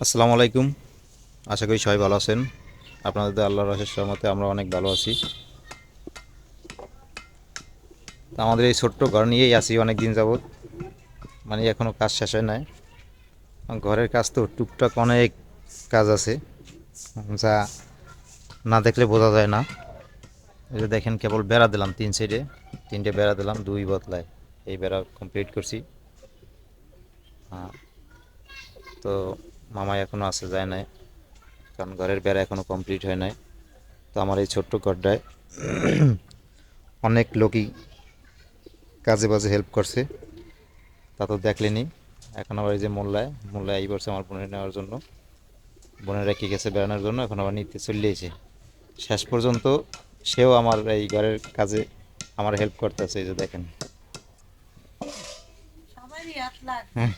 আসসালামু আলাইকুম। আশা করি সবাই ভালো আছেন। আপনাদের আল্লাহর রহের সহমতে আমরা অনেক ভালো আছি। আমাদের এই ছোট্ট ঘর নিয়েই আছি অনেক দিন যাবৎ। মানে এখনও কাজ শেষ হয় নাই। ঘরের কাজ তো টুকটাক অনেক কাজ আছে। যা না দেখলে বোঝা যায় না। যে দেখেন, কেবল বেড়া দিলাম তিন সাইডে। তিনটে বেড়া দিলাম, দুই বদলায়। এই বেড়া কমপ্লিট করছি। তো মামা এখনও আসে যায় নাই কারণ ঘরের বেড়া এখনও কমপ্লিট হয় নাই। তো আমার এই ছোট্ট ঘরটায় অনেক লোকই কাজে বাজে হেল্প করছে তা তো দেখলেনি। এখন আবার এই যে মোল্লায় মোল্লায় এই বছর আমার বোনের নেওয়ার জন্য বোনের রেখে গেছে বেড়ানোর জন্য এখন আবার নিতে চলিয়েছে শেষ পর্যন্ত সেও আমার এই ঘরের কাজে আমার হেল্প করতেছে এই যে দেখেন। হ্যাঁ।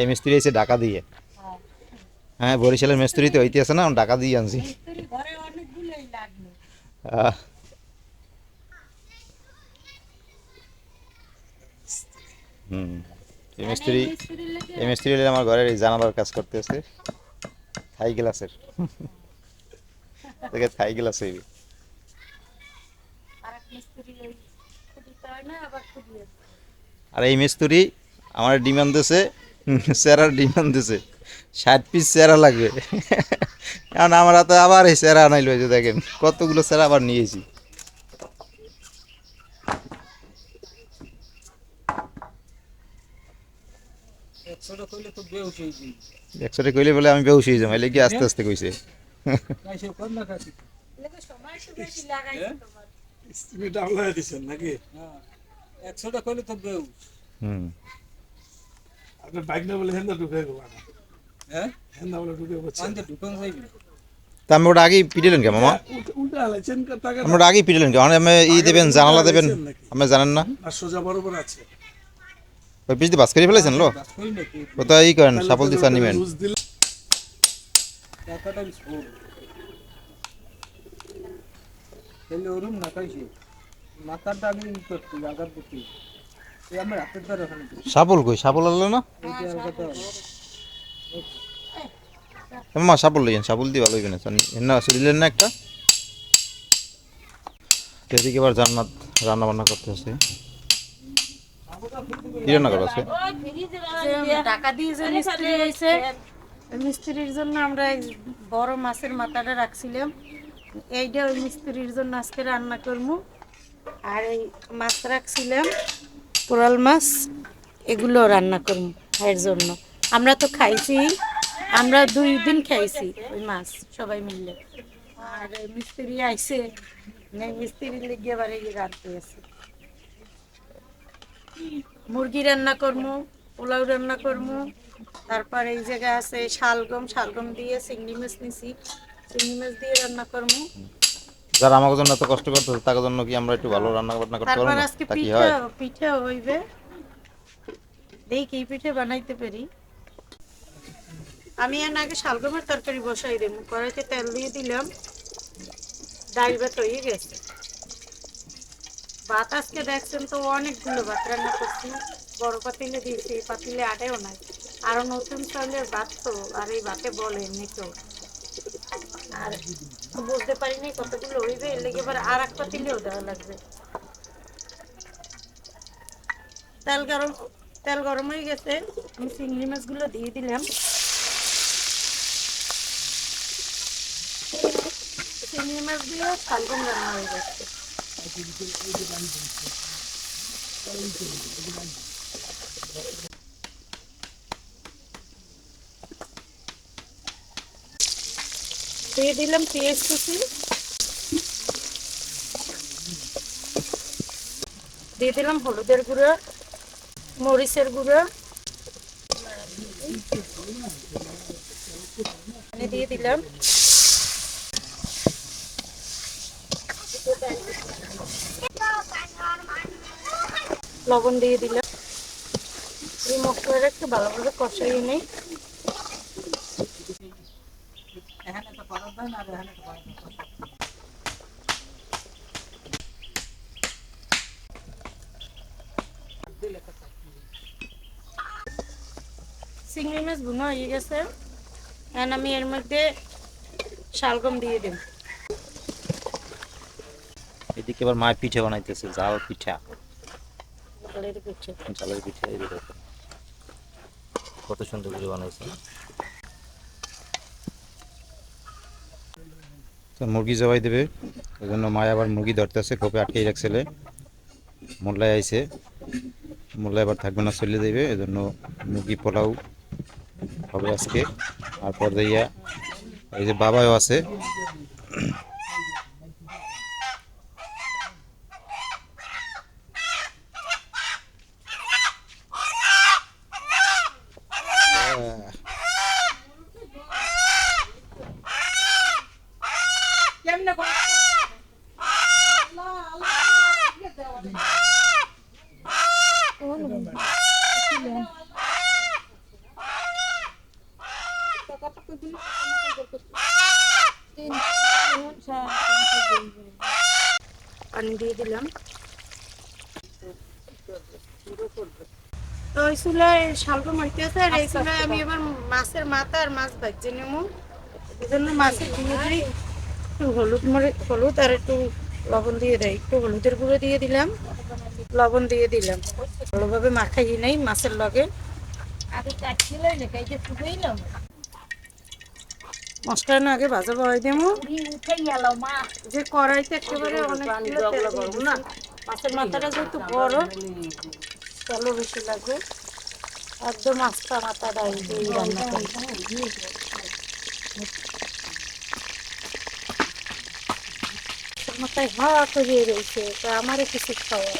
এই মিস্ত্রি এসে ডাকা দিয়ে। হ্যাঁ বরিশালের মিস্ত্রি তো ঐতি আছে না ডাকা দিয়ে আনছি। হুম এই মিস্ত্রি এই মিস্ত্রি আমার ঘরের এই জানালার কাজ করতেছে থাই গ্লাসের। দেখে থাই গ্লাস হইবে আর এই মিস্ত্রি আমার ডিমান্ড দিছে চেরার ডিমান্ড দিছে। ষাট পিস চেরা লাগবে। কারণ আমার হাতে আবার এই চেরা আনাইলো যে দেখেন কতগুলো চেরা আবার নিয়েছি। একশোটা কইলে বলে আমি বেউস হয়ে যাব কি আস্তে আস্তে কইছে? একশোটা তো বেউস হুম। আপনার বাইক না বলে হেন্দা ঢুকে গেল হ্যাঁ? হেন্দা বলে ঢুকে বলছে ঢুকান যাইবি তা আমি ওটা আগেই পিটেলেন কে মামা? আমরা আগেই পিটেলেন কে মানে আমি ই দেবেন জানালা দেবেন। আপনি জানেন না? সোজা বরাবর আছে। ওই পিস দিয়ে বাস করে ফেলেছেন লো? ই করেন নিবেন। মাথাটা আমি ই করছি আঘাত করছি সাপল কই? সাপল আনলো না? মামা সাপল লইয়েন সাপল দিয়ে ভালো হইবে না দিলেন না একটা? এদিকে এবার জান্নাত রান্না বান্না করতে আছে। কি রান্না করা আছে? টাকা মিস্ত্রি মিস্ত্রির জন্য আমরা বড় মাছের মাথাটা রাখছিলাম। এইটা ওই মিস্ত্রির জন্য আজকে রান্না করব আর এই মাছ রাখছিলাম। কোরাল মাছ, এগুলো রান্না করব এর জন্য। আমরা তো খাইছি, আমরা দুই দিন খাইছি ওই মাছ, সবাই মিলে। আর মিস্ত্রি আইছে মিস্ত্রি লেগে এবার এই রাখতে আছে। মুরগি রান্না করব, পোলাও রান্না করব। তারপর এই জায়গায় আছে শালগম শালগম দিয়ে চিংড়ি মাছ নিছি। চিংড়ি মাছ দিয়ে রান্না করব। যারা আমাকে জন্য এত কষ্ট করতেছে তার জন্য কি আমরা একটু ভালো রান্না বান্না করতে পারব? না আজকে তা কি হয়? পিঠে হইবে। দেখি কি পিঠে বানাইতে পারি? আমি এর আগে শালগমের তরকারি বসাই দেবো কড়াইতে তেল দিয়ে দিলাম। ডাল ভাত হয়ে গেছে। ভাত আজকে দেখছেন তো অনেকগুলো ভাত রান্না করছি। বড় পাতিলে দিয়েছি পাতিলে আটেও নাই। আরও নতুন চাউলের ভাত তো আর এই ভাতে বলে এমনিতেও। আর বুঝতে পারিনি, কতগুলো হইবে, এর লেগে এবার আর একটা পাতিলেও দেওয়া লাগবে। তেল গরম তেল গরম হয়ে গেছে, আমি চিংড়ি মাছগুলো দিয়ে দিলাম। চিংড়ি মাছ দিয়ে শালগম রান্না হয়ে যাচ্ছে দিয়ে দিলাম পেঁয়াজ কুচি। দিয়ে দিলাম হলুদের গুঁড়ো, মরিচের গুঁড়ো। দিয়ে দিলাম। লবণ দিয়ে দিলাম। এই মশলাটা একটু ভালোভাবে কষাই নেই এখানে তো করার দেয় না আর এখানে তো করার দেয় না। চিংড়ি মাছ ভুনা হয়ে গেছে। এখন আমি এর মধ্যে শালগম দিয়ে দেব। এদিকে আবার মায়ের পিঠে বানাইতেছে জাল পিঠা। চালের পিঠে। জালের পিঠে কত সুন্দর করে বানাইছে। তো মুরগি জবাই দেবে। ওই জন্য মায় আবার মুরগি ধরতে ধরতেছে, খোপে আটকেই রাখছিলে মোল্লায় আইসে মোল্লায় আবার থাকবে না, চলে দেবে এই জন্য মুরগি পোলাও হবে আজকে। আর পর দিয়া এই যে বাবাও আছে। পানি দিয়ে দিলাম। তো ওই চুলায় শালগম হইতেছে আর এই চুলায় আমি এবার মাছের মাথা আর মাছ ভাজছে নেব। এই জন্য মাছের গুঁড়ো দিই। একটু হলুদ মরে হলুদ আর একটু লবণ দিয়ে দেয় একটু হলুদের গুঁড়ো দিয়ে দিলাম। লবণ দিয়ে দিলাম। ভালোভাবে মাখাই নেই মাছের লগে। মশলা না আগে ভাজা বয় দেবো যে কড়াইতে একেবারে দিয়ে দিছি। মাছের মাথাটা যেহেতু বড়, তেলও বেশি লাগবে। একদম আস্তা মাথাটা এই রান্না মাথায় হাত হয়ে কিছু খাওয়া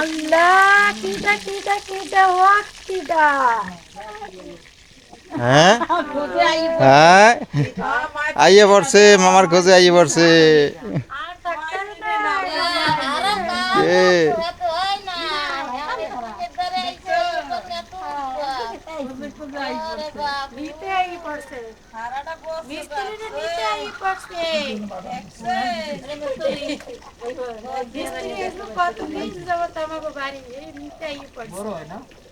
আল্লাহ কিটা কিটা কিটা হোক কিটা হ্যাঁ? হ্যাঁ? আইয়ে পড়ছে, মামার খোঁজে আইয়ে পড়ছে। আর ডাক্তার না কে? নিতে আই পড়ছে মিস্ত্রিরে নিতে আই পড়ছে মিস্ত্রি এসব কত দিন যাবত আমাকে বাড়ি এ নিতে আই পড়ছে। কয় এটা কি? খাইতে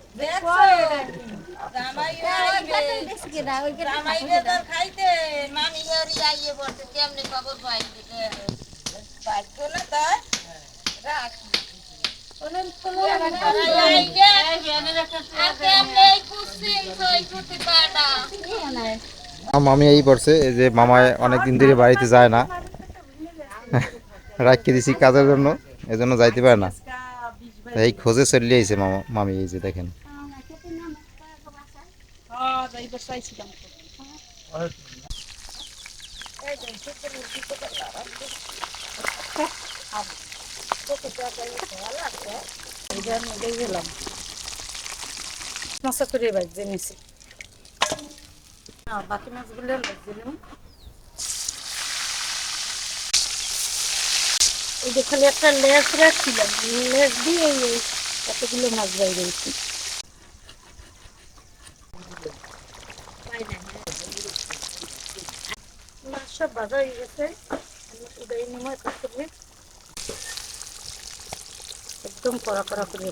মামি এই পড়ছে যে মামায় অনেক দিন ধরে বাড়িতে যায় না। রাখিয়ে দিছি কাজের জন্য এই জন্য যাইতে পারে না। এই খোঁজে চলে আইছে মামি এই যে দেখেন। মশা করে বাজছে নিছি। হ্যাঁ, বাকি মাছগুলো বাজছে এই যেখানে একটা লেস রাখছিলাম লেস দিয়ে এই কতগুলো মাছ বাইরে গেছি মাছ সব বাজা হয়ে গেছে। একদম কড়া কড়া করে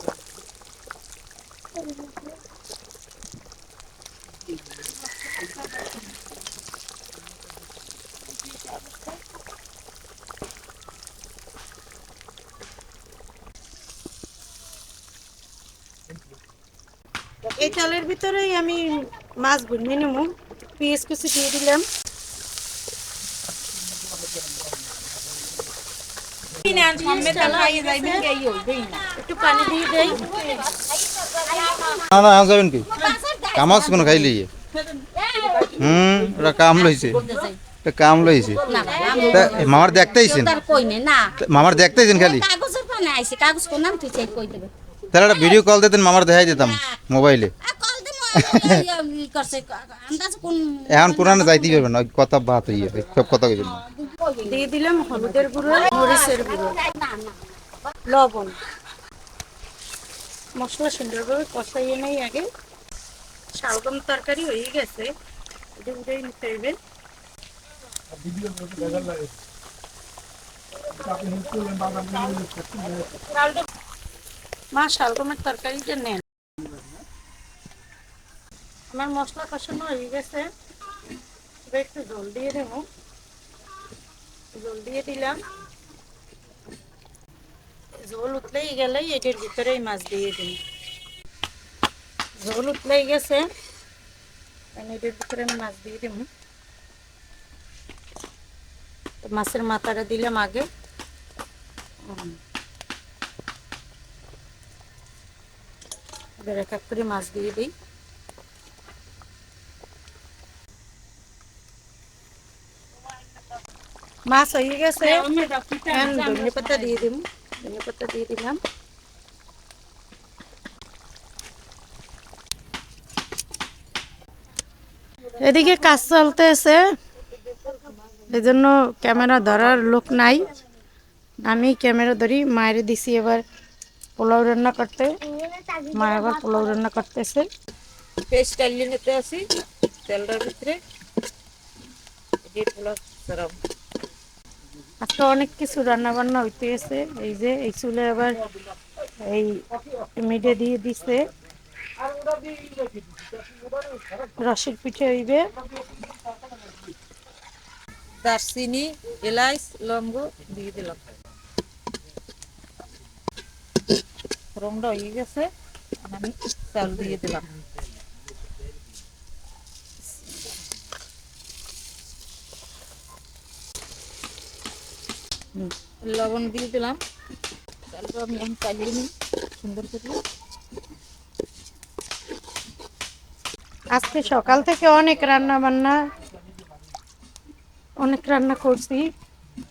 ভিতরেই আমি মাছ ভুনিয়ে নেব পেঁয়াজ কুচি দিয়ে দিলাম। একটু পানি দিয়ে দেই। না না যাবেন কি? কাম আছে কোনো খাইলি হুম ওটা কাম লইছে। এটা কাম লইছে। মামার দেখতে আইছেন? মামার দেখতে আইছেন খালি? কাগজের পানে আইছে কাগজ কোন নাম তুই চাই কই দেবে? তাহলে একটা ভিডিও কল দিতেন মামার দেখাই দিতাম মোবাইলে এখন পুরানো যাইতেই না কথা বাত হইয়ে সব কথা দিলাম হলুদের গুঁড়ো, মরিচের গুঁড়ো, লবণ। মশলা সুন্দরভাবে কষাইয়ে নেই আগে। শালগম তরকারি হয়ে গেছে, এটা নিতে হইবে। মা, শালগমের তরকারিটা নেন। আমার মশলা কষানো হয়ে গেছে। এবার একটু জল দিয়ে দেব। জল দিয়ে দিলাম। জল উঠলেই গেলেই এটির ভিতরেই মাছ দিয়ে দিন জল উঠলেই গেছে। এখন এটির ভিতরে আমি মাছ দিয়ে দিব। মাছের মাথাটা দিলাম আগে। এবার এক এক করে মাছ দিয়ে দিই। মাছ হয়ে গেছে। এখন ধনে পাতা দিয়ে দিব ধনে পাতা দিয়ে দিলাম। এদিকে কাজ চলতেছে। এই জন্য ক্যামেরা ধরার লোক নাই। আমি ক্যামেরা ধরি মায়ের দিছি এবার পোলাও রান্না করতে। মা এবার পোলাও রান্না করতেছে। পেস্ট ডালিয়ে নিতে আসি তেলটার ভিতরে। পোলাও সরাব আজকে অনেক কিছু রান্না বান্না হইতে গেছে এই যে, এই চুলে আবার এই মিডে দিয়ে দিছে। রসের পিঠে হইবে। দারচিনি, এলাইচ, লবঙ্গ দিয়ে দিলাম। রংটা হয়ে গেছে আমি চাল দিয়ে দিলাম। লবণ দিয়ে দিলাম। চালটা আমি এখন চালিয়ে নিই সুন্দর করে। আজকে সকাল থেকে অনেক রান্না বান্না অনেক রান্না করছি।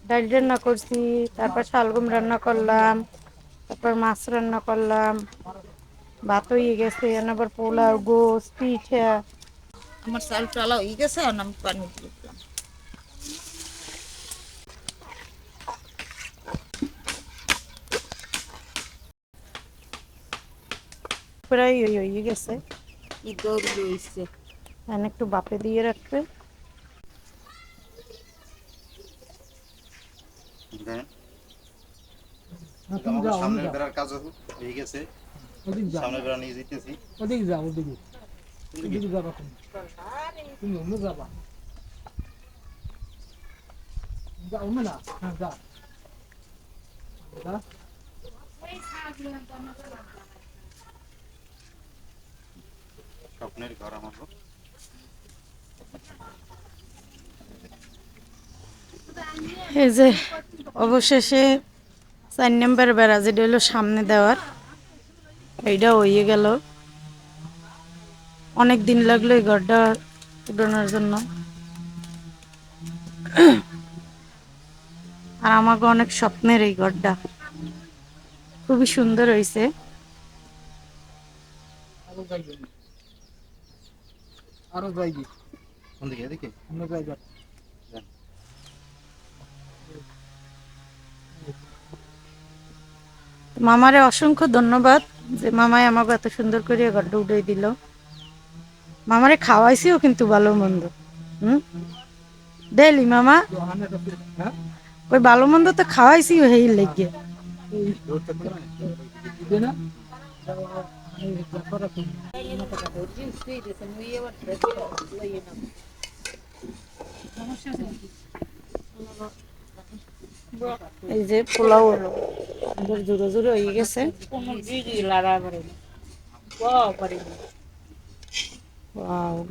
ডাল রান্না করছি তারপর শালগম রান্না করলাম তারপর মাছ রান্না করলাম। ভাত হয়ে গেছে আবার পোলাও গোস পিঠা। আমার চাল টালা হয়ে গেছে আর আমি পানি প্রায় ওই হয়ে গেছে কি দৌড় হয়েছে এখন একটু বাপে দিয়ে রাখবে সামনের বেড়ার কাজ হয়ে গেছে ওদিক যাও সামনের বেড়া নিয়ে যেতেছি ওদিক যাও ওদিকে ওদিকে যাবা তুমি তুমি অন্য যাবা যা অন্য না হ্যাঁ যা যা স্বপ্নের ঘর আমার এই যে অবশেষে চার নম্বর বেড়া যেটা হলো সামনে দেওয়ার, এইটা হয়ে গেল। অনেক দিন লাগল এই ঘরটা উঠানোর জন্য। আর আমাকে অনেক স্বপ্নের এই ঘরটা। খুবই সুন্দর হয়েছে আরও যাইবে কোন দিকে? এদিকে? অন্য জায়গা। মামারে অসংখ্য ধন্যবাদ যে মামাই আমাকে এত সুন্দর করে ঘরটা উঠে দিল। মামারে খাওয়াইছিও কিন্তু ভালো মন্দ। হুম? ডেলি মামা। ওই ভালো মন্দ তো খাওয়াইছিও হেই লেগে। না। এই যে পোলাও হয়ে গেছে।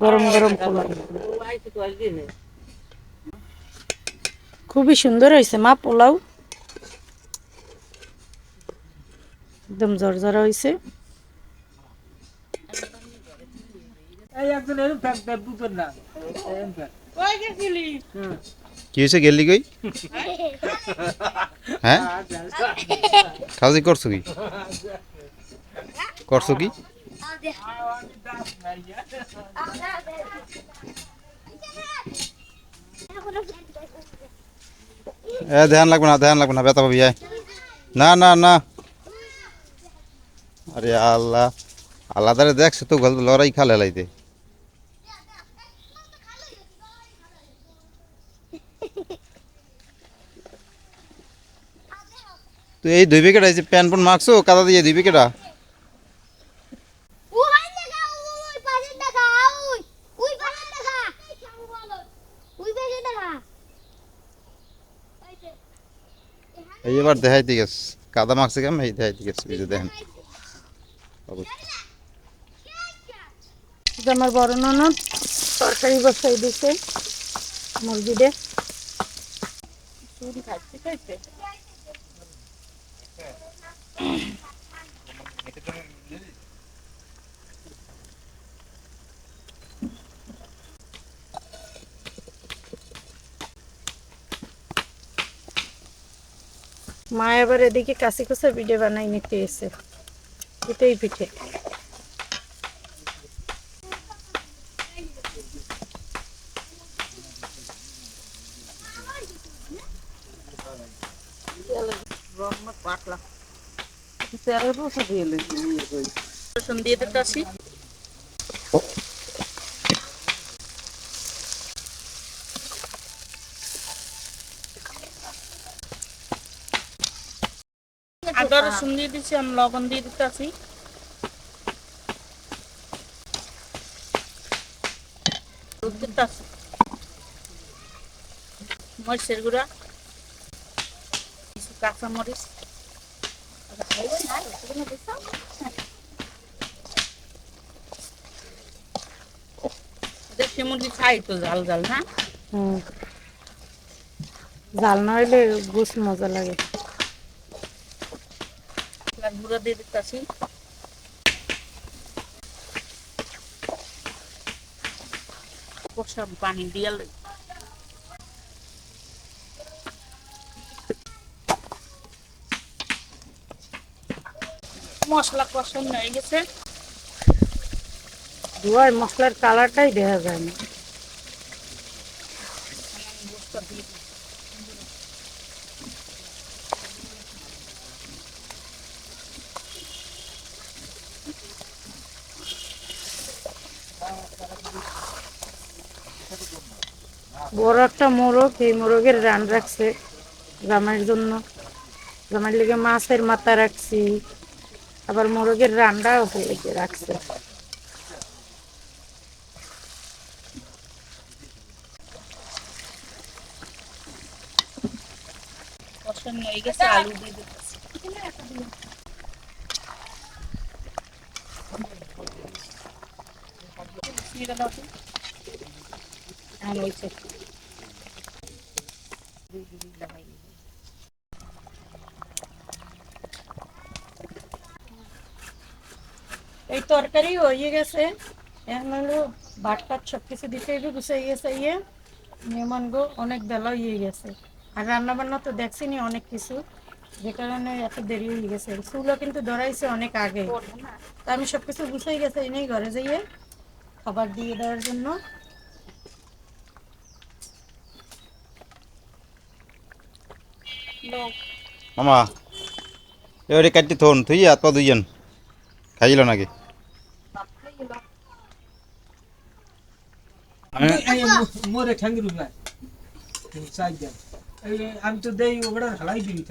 গরম গরম পোলাও। খুবই সুন্দর হয়েছে মা পোলাও। একদম জর্জরা হয়েছে। এই একজন এরকম ফ্যাক ফ্যাক বুঝবেন না। এরকম ফ্যাক কি হয়েছে গেলি কই? হ্যাঁ? খাওয়া করছ কি? করছ কি? এ ধ্যান লাগবে না ধ্যান লাগবে না ব্যথা পাবি। না না না। আরে আল্লাহ আল্লাহ তারে দেখছে তো গল্প লড়াই খালে লাইতে। তো এই দুই প্যাকেট আছে প্যান প্যান মাখছো কাদা দিয়ে দুই প্যাকেটা এইবার দেখাইতে গেছে কাদা মাখছে কেমন? এই দেখাইতে গেছে এই যে দেখেন। আমার বড় ননদ তরকারি বসাই দিছে মুরগিদের খাইতে খাইতে মা এবার এদিকে কাশি কুসা পিঠে বানাই নিতে এসে এটাই পিঠে রসুন দিয়ে দিচ্ছি আমি লবণ দিয়ে দিতে আসি দিতে আসি। মরিচের গুঁড়া, কিছু কাঁচা মরিচ দেশি মুরগি খাই তো ঝাল ঝাল না হুম। জাল না হইলে গুছ মজা লাগে। গুঁড়ো দিয়ে দিতেছি। কষা পানি দিয়ে মশলা কষানো হয়ে গেছে। ধোয়ার মশলার কালারটাই দেখা যায় না। বড় একটা মোরগ, এই মোরগের রান রাখছে জামাইয়ের জন্য। জামাইয়ের লেগে মাছের মাথা রাখছি। আবার মোরগের রান্নাও হয়ে রাখছে। হয়ে আলু দিয়ে দিতেছি এটা দাও তো। আর হয়েছে এই তরকারি হয়ে গেছে। এখন হলো ভাতটার সব কিছু দিতে হবে, গুছাই গেছে ইয়ে। মেহমান গো, অনেক বেলা হয়ে গেছে। আর রান্না বান্না তো দেখছিনি অনেক কিছু। যে কারণে এত দেরি হয়ে গেছে। চুলও কিন্তু ধরাইছে অনেক আগে। তা আমি সব কিছু গুছাই গেছে এনেই ঘরে যাইয়ে খাবার দিয়ে দেওয়ার জন্য। মামা, এবারে কাটতে থন তুই হাত পা দুইজন খাইল নাকি? মোরে ঠ্যাঙ্গি আমি তো দেই ওটা হালাই দিবি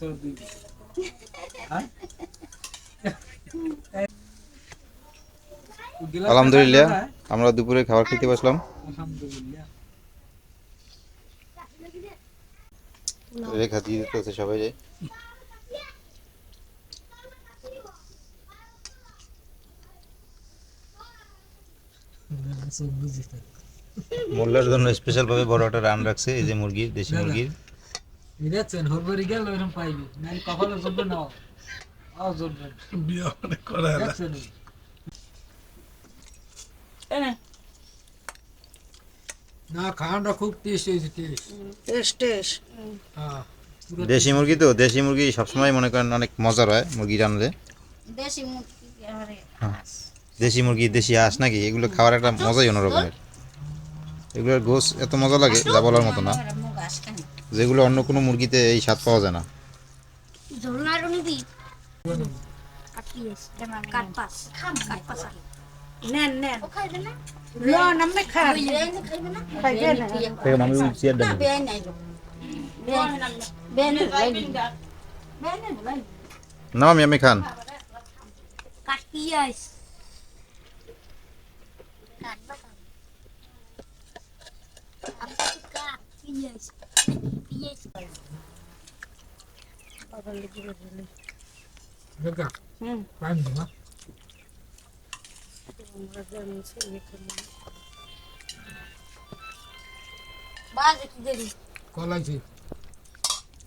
তোর দিবি। হ্যাঁ? আলহামদুলিল্লাহ আমরা দুপুরে খাবার খেতে বসলাম। আলহামদুলিল্লাহ। রেখা দিয়ে দিতে সবাই যে। মোল্লার জন্য স্পেশাল ভাবে বড় একটা রান রাখছে এই যে মুরগির দেশি মুরগির বুঝেছেন হরবরি গেল এরকম পাইবি। নাই কখনো জমবে না আও জমবে। বিয়ে অনেক করা হয় না। দেখছেন? না। খাওয়াটা খুব টেস্ট হয়েছে টেস্ট টেস্ট টেস্ট হ্যাঁ দেশি মুরগি তো দেশি মুরগি সবসময় মনে করেন অনেক মজার হয় মুরগি রান্নালে দেশি মুরগি এবারে। দেশি মুরগি, দেশি হাঁস নাকি? এগুলো খাওয়ার একটা মজাই অন্যরকমের। এগুলোর গোস এত মজা লাগে, যা বলার মতো না। যেগুলো অন্য কোনো মুরগিতে এই স্বাদ পাওয়া যায় না। নেন আমি খান। খাইবে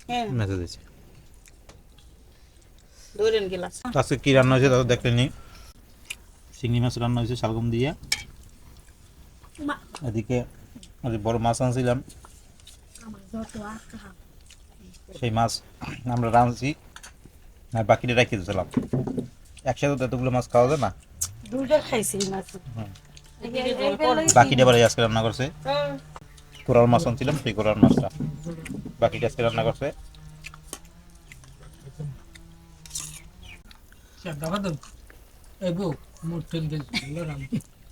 হ্যাঁ। মেসেজ দিয়েছে ধরেন গেলাস। আজকে কী রান্না হয়েছে তাও দেখলেনি চিংড়ি মাছ রান্না হয়েছে শালগম দিয়ে। এদিকে বড় মাছ আনছিলাম। সেই মাছ আমরা রাঁধছি আর বাকিটা রেখে দিয়েছিলাম একসাথে তো এতগুলো মাছ খাওয়া যায় না। দুইটা খাইছি মাছ। হুম। এই বাকিটা এবার আজকে রান্না করছে। কোরাল মাছ আনছিলাম সেই কোরাল মাছটা। বাকিটা আজকে রান্না করছে। এই বউ মোট